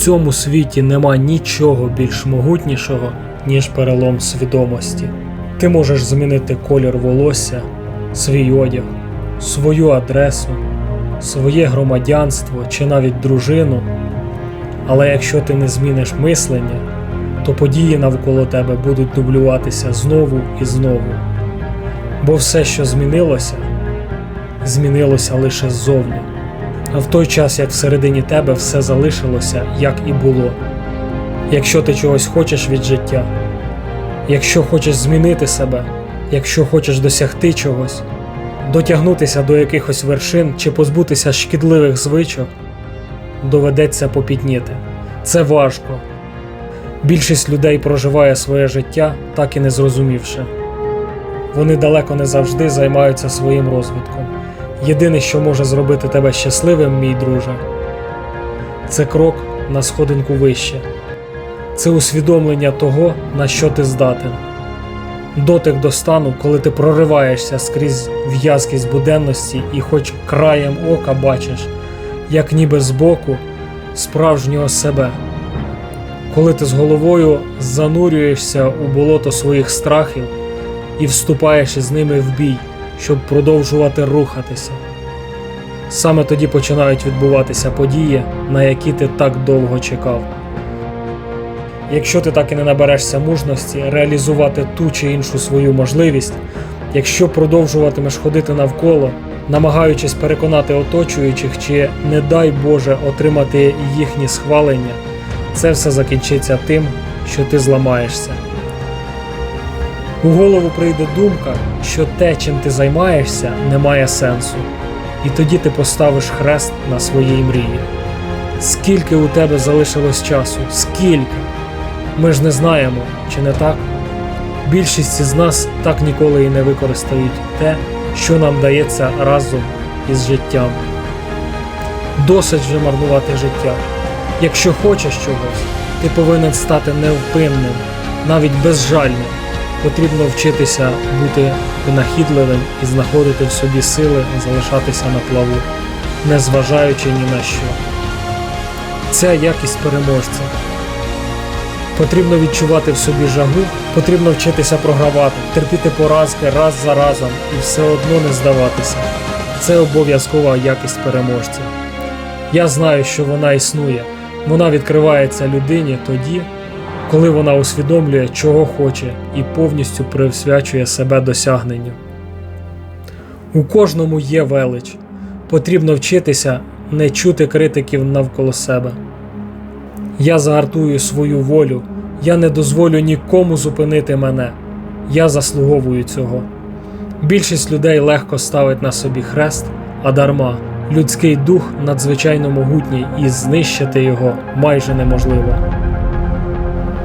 цьому світі нема нічого більш могутнішого, ніж перелом свідомості. Ти можеш змінити колір волосся, свій одяг, свою адресу, своє громадянство чи навіть дружину. Але якщо ти не зміниш мислення, то події навколо тебе будуть дублюватися знову і знову. Бо все, що змінилося, змінилося лише ззовні. А в той час, як всередині тебе все залишилося, як і було. Якщо ти чогось хочеш від життя, якщо хочеш змінити себе, якщо хочеш досягти чогось, дотягнутися до якихось вершин чи позбутися шкідливих звичок, доведеться попітніти. Це важко. Більшість людей проживає своє життя, так і не зрозумівши. Вони далеко не завжди займаються своїм розвитком. Єдине, що може зробити тебе щасливим, мій друже, це крок на сходинку вище, це усвідомлення того, на що ти здатен. Дотик до стану, коли ти прориваєшся скрізь в'язкість буденності і хоч краєм ока бачиш, як ніби збоку справжнього себе. Коли ти з головою занурюєшся у болото своїх страхів і вступаєш із ними в бій, щоб продовжувати рухатися. Саме тоді починають відбуватися події, на які ти так довго чекав. Якщо ти так і не наберешся мужності реалізувати ту чи іншу свою можливість, якщо продовжуватимеш ходити навколо, намагаючись переконати оточуючих, чи, не дай Боже, отримати їхні схвалення, це все закінчиться тим, що ти зламаєшся. У голову прийде думка, що те, чим ти займаєшся, не має сенсу, і тоді ти поставиш хрест на своїй мрії. Скільки у тебе залишилось часу? Скільки? Ми ж не знаємо, чи не так? Більшість із нас так ніколи і не використають те, що нам дається разом із життям. Досить вже марнувати життя. Якщо хочеш чогось, ти повинен стати невпинним, навіть безжальним. Потрібно вчитися бути винахідливим і знаходити в собі сили залишатися на плаву, незважаючи ні на що. Ця якість переможця. Потрібно відчувати в собі жагу, потрібно вчитися програвати, терпіти поразки раз за разом і все одно не здаватися. Це обов'язкова якість переможця. Я знаю, що вона існує. Вона відкривається людині тоді, коли вона усвідомлює, чого хоче, і повністю присвячує себе досягненню. У кожному є велич. Потрібно вчитися не чути критиків навколо себе. Я загартую свою волю, я не дозволю нікому зупинити мене. Я заслуговую цього. Більшість людей легко ставить на собі хрест, а дарма людський дух надзвичайно могутній і знищити його майже неможливо.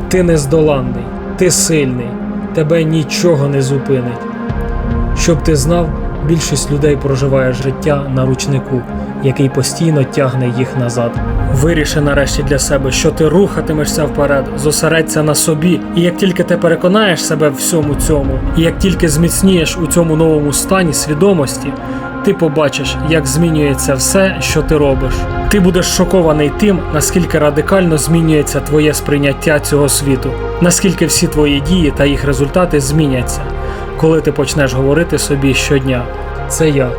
Ти нездоланний, ти сильний, тебе нічого не зупинить. Щоб ти знав, більшість людей проживає життя на ручнику, який постійно тягне їх назад. Виріши нарешті для себе, що ти рухатимешся вперед, зосередься на собі, і як тільки ти переконаєш себе в всьому цьому, і як тільки зміцнієш у цьому новому стані свідомості, ти побачиш, як змінюється все, що ти робиш. Ти будеш шокований тим, наскільки радикально змінюється твоє сприйняття цього світу, наскільки всі твої дії та їх результати зміняться, коли ти почнеш говорити собі щодня: це я,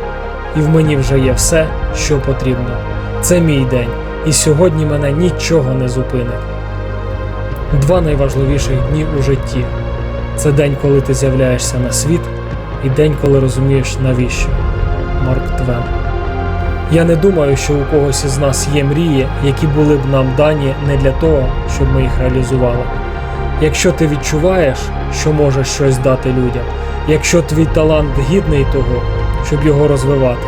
і в мені вже є все, що потрібно. Це мій день, і сьогодні мене нічого не зупинить. Два найважливіших дні у житті це день, коли ти з'являєшся на світ, і день, коли розумієш навіщо. Марк Твен. Я не думаю, що у когось із нас є мрії, які були б нам дані не для того, щоб ми їх реалізували. Якщо ти відчуваєш, що можеш щось дати людям, якщо твій талант гідний того, щоб його розвивати,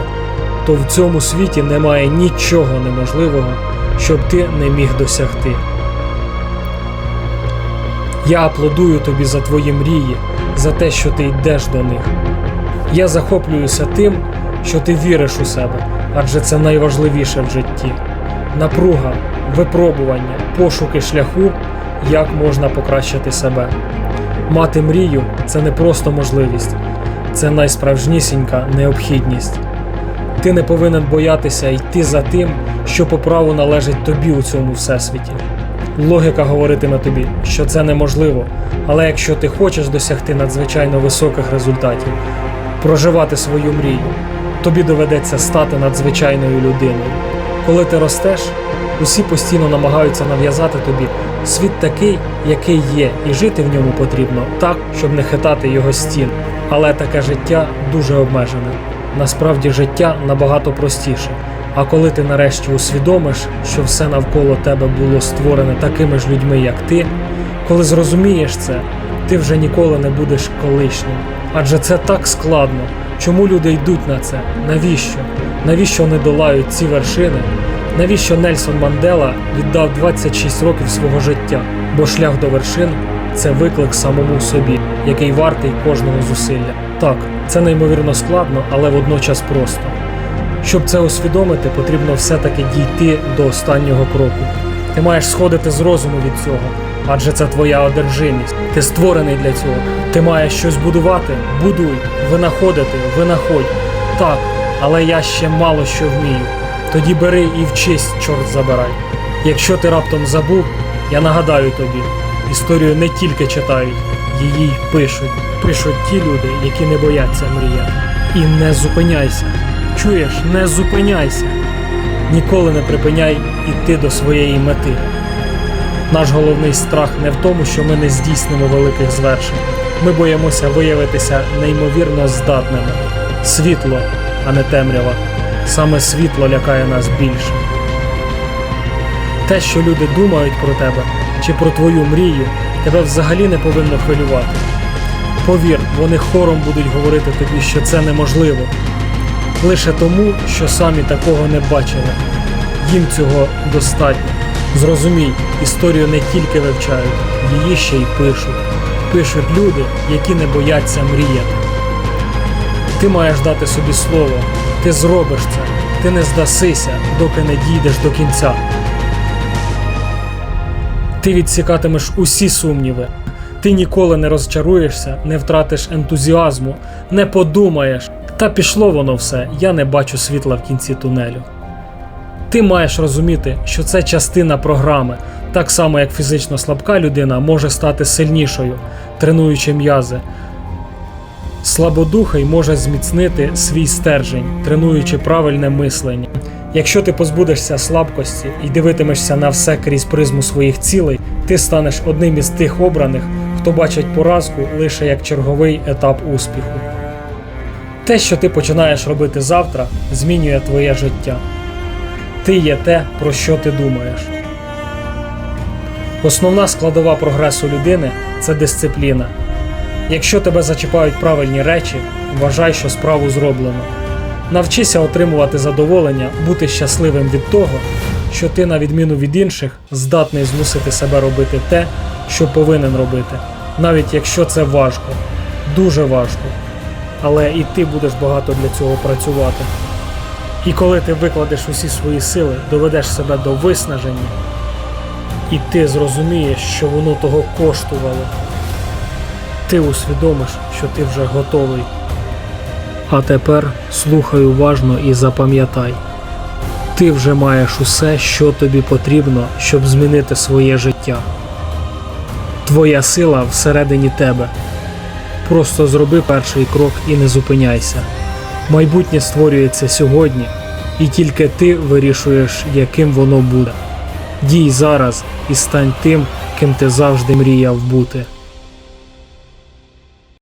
то в цьому світі немає нічого неможливого, щоб ти не міг досягти. Я аплодую тобі за твої мрії, за те, що ти йдеш до них. Я захоплююся тим, що ти віриш у себе, адже це найважливіше в житті. Напруга, випробування, пошуки шляху, як можна покращити себе. Мати мрію це не просто можливість, це найсправжнісінька необхідність. Ти не повинен боятися йти за тим, що по праву належить тобі у цьому всесвіті. Логіка говоритиме тобі, що це неможливо, але якщо ти хочеш досягти надзвичайно високих результатів, проживати свою мрію, тобі доведеться стати надзвичайною людиною. Коли ти ростеш, усі постійно намагаються нав'язати тобі світ такий, який є, і жити в ньому потрібно так, щоб не хитати його стін. Але таке життя дуже обмежене. Насправді життя набагато простіше. А коли ти нарешті усвідомиш, що все навколо тебе було створене такими ж людьми, як ти, коли зрозумієш це, ти вже ніколи не будеш колишнім. Адже це так складно. Чому люди йдуть на це? Навіщо? Навіщо вони долають ці вершини? Навіщо Нельсон Мандела віддав 26 років свого життя? Бо шлях до вершин це виклик самому собі, який вартий кожного зусилля. Так, це неймовірно складно, але водночас просто. Щоб це усвідомити, потрібно все-таки дійти до останнього кроку. Ти маєш сходити з розуму від цього, адже це твоя одержимість. Ти створений для цього. Ти маєш щось будувати, будуй, винаходити, винаходь. Так, але я ще мало що вмію. Тоді бери і вчись, чорт забирай. Якщо ти раптом забув, я нагадаю тобі: історію не тільки читають, її й пишуть. Пишуть ті люди, які не бояться мріяти. І не зупиняйся. Чуєш, не зупиняйся. Ніколи не припиняй іти до своєї мети. Наш головний страх не в тому, що ми не здійснимо великих звершень. Ми боїмося виявитися неймовірно здатними. Світло, а не темрява. Саме світло лякає нас більше. Те, що люди думають про тебе чи про твою мрію, тебе взагалі не повинно хвилювати. Повір, вони хором будуть говорити тобі, що це неможливо. Лише тому, що самі такого не бачили. Їм цього достатньо. Зрозумій, історію не тільки вивчають, її ще й пишуть. Пишуть люди, які не бояться мріяти. Ти маєш дати собі слово, ти зробиш це, ти не здасися, доки не дійдеш до кінця. Ти відсікатимеш усі сумніви. Ти ніколи не розчаруєшся, не втратиш ентузіазму, не подумаєш. Та пішло воно все, я не бачу світла в кінці тунелю. Ти маєш розуміти, що це частина програми, так само як фізично слабка людина може стати сильнішою, тренуючи м'язи. Слабодухий може зміцнити свій стержень, тренуючи правильне мислення. Якщо ти позбудешся слабкості і дивитимешся на все крізь призму своїх цілей, ти станеш одним із тих обраних, хто бачить поразку лише як черговий етап успіху. Те, що ти починаєш робити завтра, змінює твоє життя. Ти є те, про що ти думаєш. Основна складова прогресу людини це дисципліна. Якщо тебе зачіпають правильні речі, вважай, що справу зроблено. Навчися отримувати задоволення, бути щасливим від того, що ти, на відміну від інших, здатний змусити себе робити те, що повинен робити, навіть якщо це важко, дуже важко. Але і ти будеш багато для цього працювати. І коли ти викладеш усі свої сили, доведеш себе до виснаження, і ти зрозумієш, що воно того коштувало, ти усвідомиш, що ти вже готовий. А тепер слухай уважно і запам'ятай. Ти вже маєш усе, що тобі потрібно, щоб змінити своє життя. Твоя сила всередині тебе. Просто зроби перший крок і не зупиняйся. Майбутнє створюється сьогодні, і тільки ти вирішуєш, яким воно буде. Дій зараз і стань тим, ким ти завжди мріяв бути.